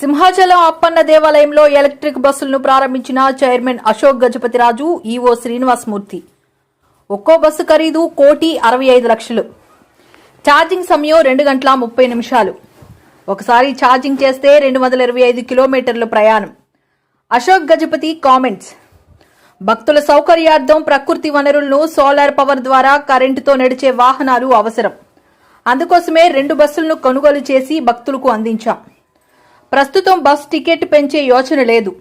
సింహాచలం అప్పన్న దేవాలయంలో ఎలక్ట్రిక్ బస్సులను ప్రారంభించిన చైర్మన్ అశోక్ గజపతిరాజు ఈవో శ్రీనివాసమూర్తి. ఒక్కో బస్సు ఖరీదు కోటి అరవై ఐదు లక్షలు. ఛార్జింగ్ సమయం రెండు గంటల ముప్పై నిమిషాలు. ఒకసారి ఛార్జింగ్ చేస్తే రెండు వందల ఇరవై ఐదు కిలోమీటర్ల ప్రయాణం. అశోక్ గజపతి కామెంట్స్. భక్తుల సౌకర్యార్థం ప్రకృతి వనరులను సోలార్ పవర్ ద్వారా కరెంటుతో నడిచే వాహనాలు అవసరం. అందుకోసమే రెండు బస్సులను కొనుగోలు చేసి భక్తులకు అందించాం. ప్రస్తుతం బస్ టికెట్ పెంచే యోచన లేదు.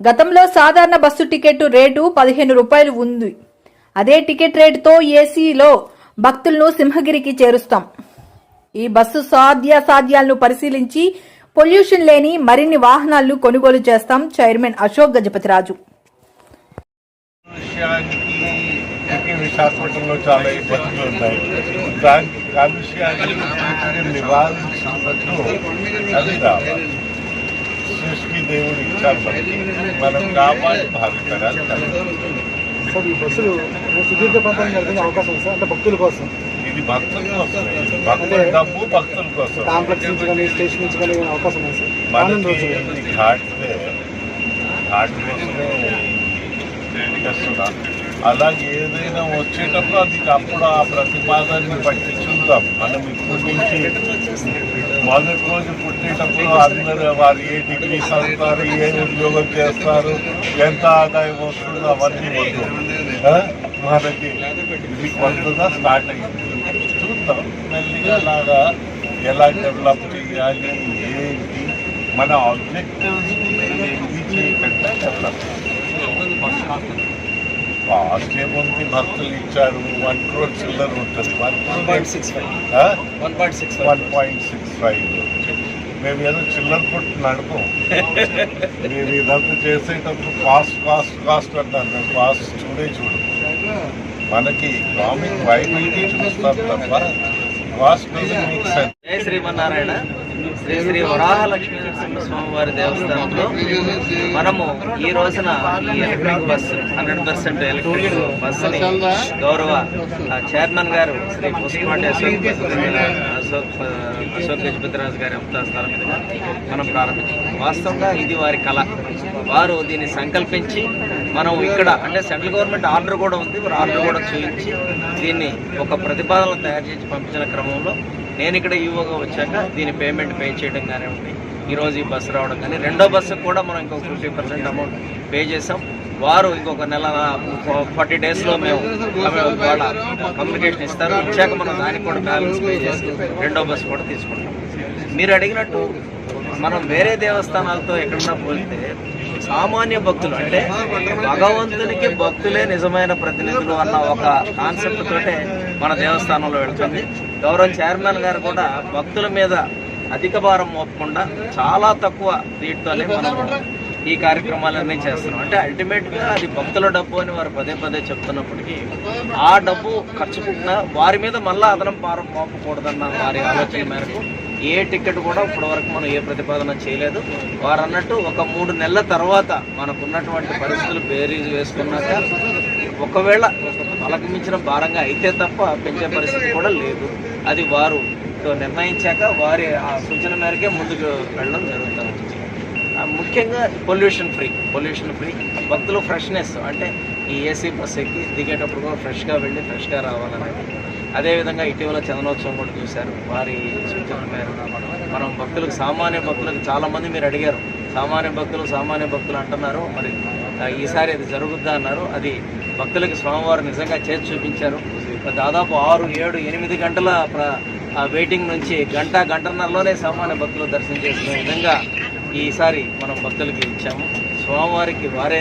గతంలో సాధారణ బస్సు టికెట్ రేటు పదిహేను రూపాయలు ఉంది. అదే టికెట్ రేటుతో ఏసీలో భక్తులను సింహగిరికి చేరుస్తాం. ఈ బస్సు సాధ్యాసాధ్యాలను పరిశీలించి పొల్యూషన్ లేని మరిన్ని వాహనాలను కొనుగోలు చేస్తాం చైర్మన్ అశోక్ గజపతిరాజు. విశాఖపట్నంలో చాలా ఇబ్బందులు ఉంటాయి. దానికి కాలుష్యాన్ని నివారించినట్టు అది రావాలి సృష్టి దేవుడు మనకి మనం కాపాడి భావితరాలు సార్ ఈ బస్సులు సుదీర్ఘ ప్రాంతానికి నడిపే అవకాశం ఉంది సార్ అంటే భక్తుల కోసం. ఇది భక్తుల కోసం భక్తుల డబ్బు భక్తుల కోసం. కాంప్లెక్స్ నుంచి కానీ స్టేషన్ నుంచి కానీ ఏమైనా అవకాశం ఉంది సార్? మనకి ఘాట్ ఘాట్ అలాగే ఏదైనా వచ్చేటప్పుడు అది అప్పుడు ఆ ప్రతిపాదనని బట్టి చూద్దాం మనం ఇప్పటి నుంచి మొదటి రోజు పుట్టేటప్పుడు అందరూ వారు ఏ డిగ్రీ చదువుతారు ఏ ఉద్యోగం చేస్తారు ఎంత ఆదాయం వస్తుందో అవన్నీ వద్దు. మనకి ఇది కొత్తగా స్టార్ట్ అయ్యింది. చూద్దాం. మెల్లిగా అలాగా ఎలా డెవలప్ చేయాలి ఏంటి? మన ఆబ్జెక్టివ్స్ ఇది చేయకుండా డెవలప్ కాస్ట్ ఏముంది భక్తులు ఇచ్చారు. వన్ క్రోర్ చిల్లర ఉంటుంది. One point six five one point six one point six five మేము ఏదో చిల్లర కొట్టు నడపం మేము ఇదంతా చేసేటప్పుడు కాస్ట్ కాస్ట్ కాస్ట్ అంటారు. మేము కాస్ట్ చూడే చూడు మనకి ఇకనామిక్ వైబిలిటీ చూస్తాం తప్ప కాస్ట్ మేక్ సెన్స్ జై శ్రీమన్నారాయణ. శ్రీ శ్రీ వరాహలక్ష్మీ దేవస్థానంలో మనము ఈ రోజున ఈ electric bus hundred percent electric బస్సుని గౌరవ చైర్మన్ గారు శ్రీ పుష్పాటి అశోక్ అశోక్ అశోక్ గజపతిరాజు గారి అంతా స్థలం మీద మనం ప్రారంభించాం వాస్తవంగా ఇది వారి కళ. వారు దీన్ని సంకల్పించి మనం ఇక్కడ అంటే సెంట్రల్ గవర్నమెంట్ ఆర్డర్ కూడా ఉంది వారు ఆర్డర్ కూడా చూపించి దీన్ని ఒక ప్రతిపాదన తయారు చేసి పంపించిన క్రమంలో నేను ఇక్కడ ఈవోగా వచ్చాక దీని పేమెంట్ పే చేయడం కానివ్వండి ఈరోజు ఈ బస్సు రావడం కానీ రెండో బస్సుకు కూడా మనం ఇంకొక ఫిఫ్టీ పర్సెంట్ అమౌంట్ పే చేసాం వారు ఇంకొక నెల ఫార్టీ డేస్లో మేము వాళ్ళ కమ్యూనికేషన్ ఇస్తారు. ఇచ్చాక మనం దానికి కూడా బ్యాలెన్స్ పే చేసి రెండో బస్సు కూడా తీసుకుంటాం. మీరు అడిగినట్టు మనం వేరే దేవస్థానాలతో ఎక్కడన్నా పోలితే సామాన్య భక్తులు అంటే భగవంతునికి భక్తులే నిజమైన ప్రతినిధులు అన్న ఒక కాన్సెప్ట్ తోటే మన దేవస్థానంలో వెళ్తుంది. గౌరవ చైర్మన్ గారు కూడా భక్తుల మీద అధిక భారం మోపకుండా చాలా తక్కువ దీంట్లోనే మనం ఈ కార్యక్రమాలన్నీ చేస్తున్నాం. అంటే అల్టిమేట్గా అది భక్తుల డబ్బు అని వారు పదే పదే చెప్తున్నప్పటికీ ఆ డబ్బు ఖర్చు వారి మీద మళ్ళీ అదనం భారం మోపకూడదన్న వారి ఆలోచన మేరకు ఏ టికెట్ కూడా ఇప్పటి వరకు మనం ఏ ప్రతిపాదన చేయలేదు. వారు అన్నట్టు ఒక మూడు నెలల తర్వాత మనకున్నటువంటి పరిస్థితులు బేరీజ్ వేసుకున్నాక ఒకవేళ వాళ్ళకి మించిన భారంగా అయితే తప్ప పెంచే పరిస్థితి కూడా లేదు. అది వారు నిర్ణయించాక వారి ఆ సూచన మేరకే ముందుకు వెళ్ళడం జరుగుతుంది. ముఖ్యంగా పొల్యూషన్ ఫ్రీ పొల్యూషన్ ఫ్రీ భక్తులు ఫ్రెష్నెస్. అంటే ఈ ఏసీ బస్ ఎక్కి దిగేటప్పుడు కూడా ఫ్రెష్గా వెళ్ళి ఫ్రెష్గా రావాలనేది అదేవిధంగా ఇటీవల చందనోత్సవం కూడా చూశారు. వారి సూచనల మేరకు మనం భక్తులకు సామాన్య భక్తులకు చాలామంది మీరు అడిగారు. సామాన్య భక్తులు సామాన్య భక్తులు అంటున్నారు. మరి ఈసారి అది జరుగుద్దా అన్నారు. అది భక్తులకి స్వామివారు నిజంగా చేసి చూపించారు. దాదాపు ఆరు ఏడు ఎనిమిది గంటల ఆ వెయిటింగ్ నుంచి గంట గంటన్నరలోనే సామాన్య భక్తులు దర్శనం చేసుకునే విధంగా ఈసారి మనం భక్తులకి ఇచ్చాము. స్వామివారికి వారే